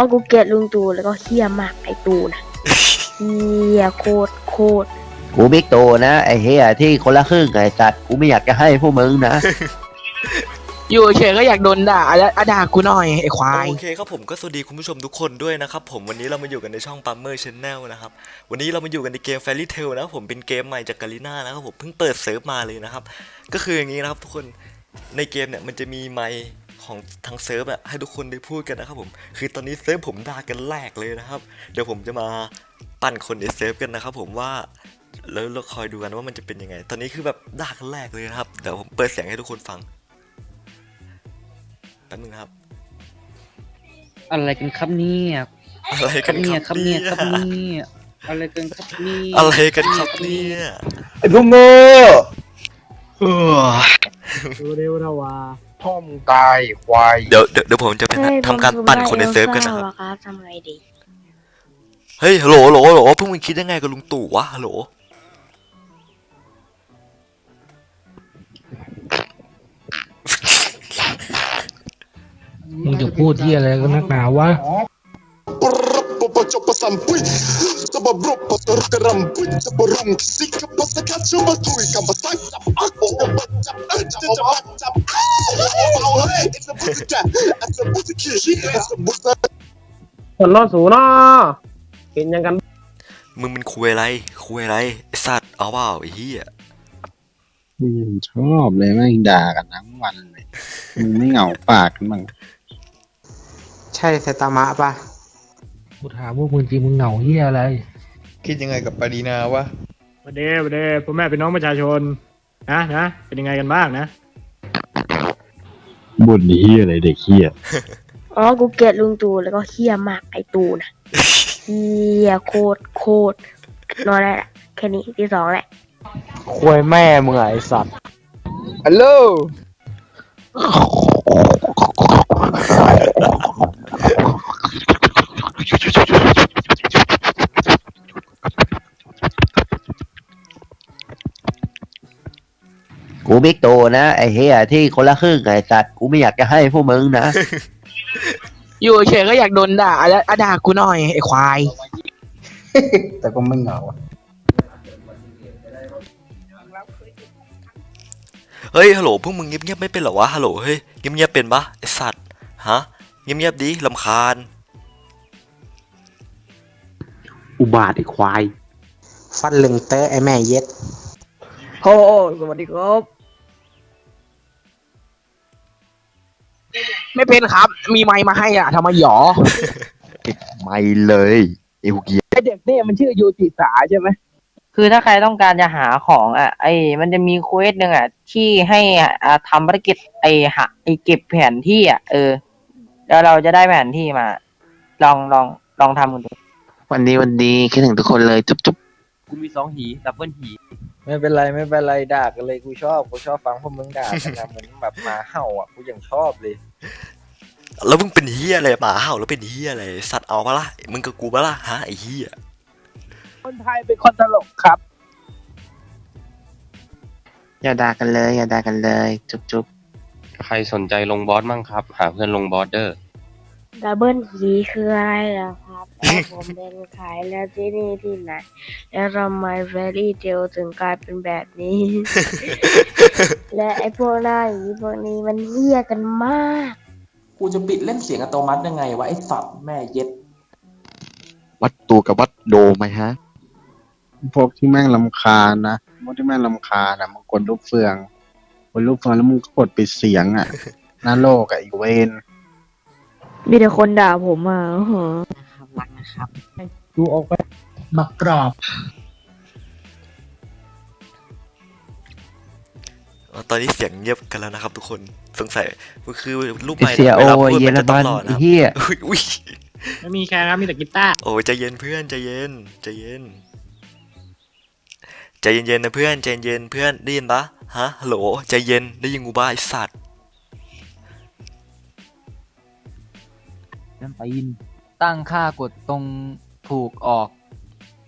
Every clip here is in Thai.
ราะกูเกลียดลุงตู่แล้วก็เฮี้ยมากไอ้ตู่นะเฮี้ยโคตรโคตรกูบิ๊กโตนะไอ้เฮียที่คนละครึ่งไอ้สัตว์กูไม่อยากจะให้พวกมึงนะ อยู่เฉยก็อยากโดนด่าแล้วอะด่ากูหน่อยไอ้ควาย โอเคครับผมก็สวัสดีคุณผู้ชมทุกคนด้วยนะครับผมวันนี้เรามาอยู่กันในช่อง Pummer Channel นะครับ วันนี้เรามาอยู่กันในเกม Fairy Tail นะครับผมเป็นเกมใหม่จากกาลิน่านะครับผมเพิ่งเปิดเซิร์ฟมาเลยนะครับ ก็คืออย่างนี้นะครับทุกคนในเกมเนี่ยมันจะมีไมค์ ของทางเซิร์ฟอะให้ทุกคนได้พูดกันนะครับผม คือตอนนี้เซิร์ฟผมด่ากันแรกเลยนะครับ เดี๋ยวผมจะมาปั่นคนในเซิร์ฟกันนะครับผมว่าแล้วเราคอยดูกันว่ามันจะเป็นยังไง ตอนนี้คือแบบด่ากันแรกเลยนะครับ เดี๋ยวผมเปิดเสียงให้ทุกคนฟังแป๊บนึงนะครับอะไรกันครับเนี่ยอะไรคกัรันบเนี่ยคครัรับบเนี่เนี่ยยครับเนี่ยอะไรกันครับเนี่ยอะไรกันครับเนี่ยไอ้พวกโง่เร็วๆนะวา พ่อมึงตายควายเดี๋ยวเดี๋ยวเดี๋ยวผมจะไปเฮ้ยทำการปั่นคนในเซิร์ฟกันศนะร้าครับอะครับทำไงดี เฮ้ยฮัลโหลฮัลโหลฮัลโหลพวกมึงคิดยังไงกับลุงตู่วะฮัลโหลมึงจะพูดที่อะไรกันนักหนาวะ Coba sampai Coba bro Pasar kerampuy Coba rum Sik คนรอดสูนะเห็นยังกันมึงเป็นคุยอะไร คุยอะไรไอสัตว์เอาเปล่าไอ้เหี้ยชอบเลยแม่งด่ากันทั้งวันเลยมึงไม่เหงาปากกันบ้างใช่ไซตามะปะกูถามว่ามึงจริงมึงเหงาเฮียอะไร คิดยังไงกับปารีนาวะประเดี๋ยวประเดี๋ยวพ่อแม่เป็นน้องประชาชน นะนะเป็นยังไงกันบ้างนะ บ่นเฮียอะไรเด็กเฮีย อ๋อ กูเกลียดลุงตู่แล้วก็เฮี้ยมากไอ้ตู่นะเฮี้ยโคตรโคตรนอนได้ละแค่นี้ที่สองแหละ ควยแม่มึงไอ้สัตว์ฮัลโหลกูบิ๊กโตนะไอ้เฮียที่คนละครึ่งไอ้สัตว์กูไม่อยากจะให้พวกมึงนะ อยู่เฉยก็อยากโดนด่าแล้วอะด่ากูหน่อยไอ้ควาย แต่ก็ไม่เหงาเฮ้ยฮัลโหลพวกมึงเงียบๆไม่เป็นเหรอวะฮัลโหลเฮ้ยเงียบๆเป็นปะไอสัตว์ฮะเงียบๆดิลำคาญ อุบาทไอ้ควาย ฟันลึงเตอไอ้แม่เย็ด โอ้สวัสดีครับ ไม่เป็นครับ มีไมค์มาให้อะทำไมหยอไม่เลยไอ้พวกเหี้ยไอเด็กเนี่ยมันชื่อโยจิสาใช่ไหมคือถ้าใครต้องการจะหาของอะไอ้มันจะมีเควสหนึ่งอะ ที่ให้อ่าทำภารกิจไอ้หาไอ้เก็บแผนที่อะเออ แล้วเราจะได้แผนที่มา ลองลองลองทำกันดูวันดีวันดีคิดถึงทุกคนเลย จุ๊บจุ๊บกูมีสองหีดับเบิลหี ไม่เป็นไรไม่เป็นไรด่ากันเลยกูชอบกูชอบฟังพวกมึงด่ากันนะเหมือนแบบหมาเห่าอะกูยังชอบเลย แล้วมึงเป็นเหี้ยอะไรหมาเห่าแล้วเป็นเหี้ยอะไรสัตว์เอาปะล่ะมึงกับกูปะล่ะฮะไอ้เหี้ยคนไทยเป็นคนตลกครับ อย่าด่ากันเลย อย่าด่ากันเลย จุ๊บจุ๊บใครสนใจลงบอสมั่งครับ หาเพื่อนลงบอสเดอร์ ดับเบิลฮีคืออะไรเหรอครับแล้วผมเป็นใครแล้วที่นี่ที่ไหน แล้วทำไมแฟรี่เทลถึงกลายเป็นแบบนี้ และไอ้พวกหน้าอย่างนี้พวกนี้มันเฮี้ยกันมาก กูจะปิดเล่นเสียงอัตโนมัติยังไงวะไอ้สัตว์แม่เย็ด วัดตูกับวัดโดไหมฮะ พวกที่แม่งลำคาญนะพวกที่แม่งลำคาญนะมึงกดลูกเฟืองกดลูกเฟืองแล้วมึงก็กดปิดเสียงอะหน้าโลกอะอีกเวน มีแต่คนด่าผมอะอื้อหือดูออกไปมากรอบเอ่อตอนนี้เสียงเงียบกันแล้วนะครับทุกคนสงสัยก็คือรูปไอ้ใหม่เสียเวโอลาพูดเยมันรจะต้อบังนรอไอ้นะครับเฮียอุ้ยอุ้ยไม่มีแค่ครับมีแต่กีตาร์โอ้ยใจเย็นเพื่อนใจเย็นใจเย็นใจเย็นๆนะเพื่อนใจเย็นเพื่อนได้ยินปะฮะฮัลโหลใจเย็นได้ยินกูบ้าไอสัตว์ นั่นไปยินตั้งค่ากดตรงถูกออก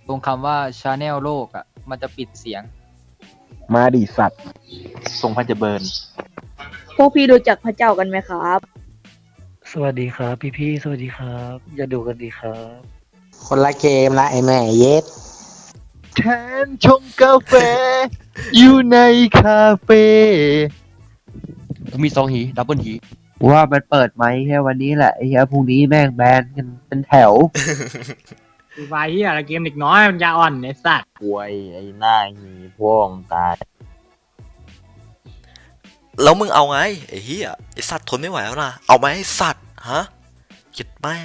ตรงคำว่าชาแนลโลกอะ มันจะปิดเสียง มาดิสัตว์ทรงพันจะเบิร์นพวกพี่รู้จักพระเจ้ากันไหมครับ สวัสดีครับ พี่พี่ๆสวัสดีครับ อย่าดูกันดีครับ คนละเกมละไอ้แม่เย็ดแทนชงกาแฟ อยู่ในคาเฟ่กูมีสองหีดับเบิลหี ว่ามันเปิดไหมแค่วันนี้แหละไอ้เหี้ยพรุ่งนี้แม่งแบนกันเป็นแถวคือไฟเฮียอะไรเกมเด็กน้อยมันยาอ่อนไอ้สัตว์ป่วยไอ้หน้าหีพ่วงตาย แล้วมึงเอาไงไอ้เหี้ยไอ้สัตว์ทนไม่ไหวแล้วนะเอาไหมไอ้สัตว์ฮะคิดแม่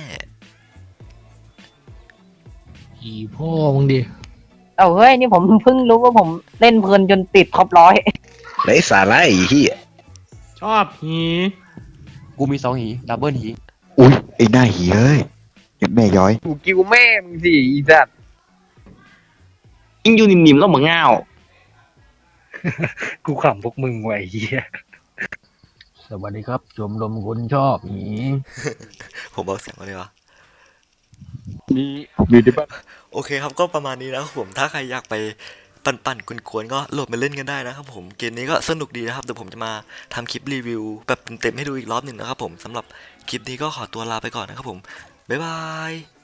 อีพ่อมึงดิเอาเฮ้ยนี่ผมเพิ่งรู้ว่าผมเล่นเพลินจนติดท็อปร้อยไรสาระไอ้เหี้ยชอบหี กูมีสองหีดับเบิลหีอุ้ยไอ้หน้าเหี้ยเอ้ยยัดแม่ย้อย กูกิวแม่มึงสิอีสัตว์อิงอยู่นิ่มๆแล้วมึงง่าวกูขำพวกมึงไว้เฮียสวัสดีครับชมรมคนชอบหีผมเบาเสียงมาเลยวะนี่ผมอยู่ที่บ้าน โอเคครับก็ประมาณนี้นะครับผมถ้าใครอยากไป ปั่นๆกวนๆก็โหลดมาเล่นกันได้นะครับผมเกมนี้ก็สนุกดีนะครับเดี๋ยวผมจะมาทำคลิปรีวิว แบบเต็มๆให้ดูอีกรอบหนึ่งนะครับผมสำหรับคลิปนี้ก็ขอตัวลาไปก่อนนะครับผมบ๊ายบาย